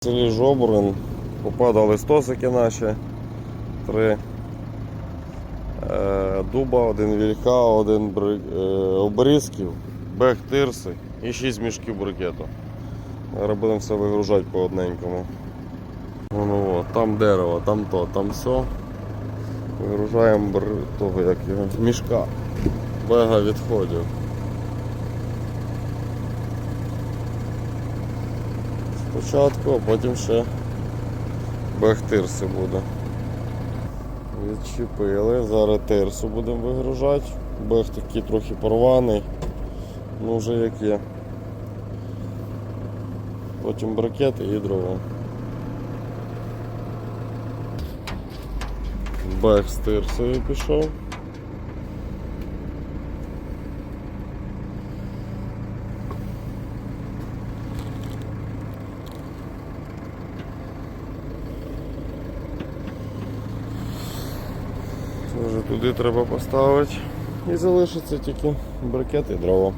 В селі Жобурин попадали стосики наші. Три е, дуба, один вілька, один е, обрізків, бег тирси і шість мішків брикету. Зараз будемо все вигружати по одненькому. Воно, о, там дерево, там то, там все. Вигружаємо бр... того, як його, мішка. Бега відходів. Спочатку, а потім ще бег тирси буде. Відчепили, зараз тирсу будемо вигружати. Бег такий трохи порваний. Ну вже як є. Потім брикети і дрова. Бег з тирсою пішов. Це вже туди треба поставити. І залишиться тільки брикети і дрова.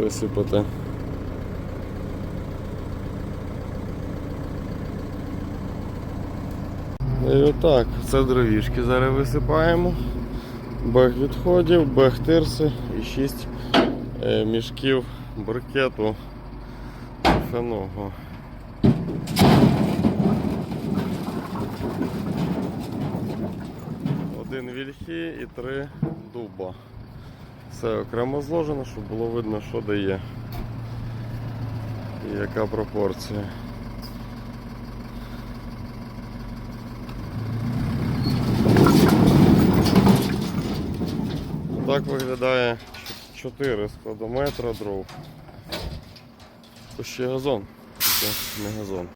Висипати. І отак, це дровішки зараз висипаємо. Бег відходів, бег тирси і 6 е, мішків брикету феного. Один вільхи і три дуба. Все окремо зложено, щоб було видно, що дає. І яка пропорція. Так виглядає 4 складометра дров. Ще газон, це не газон.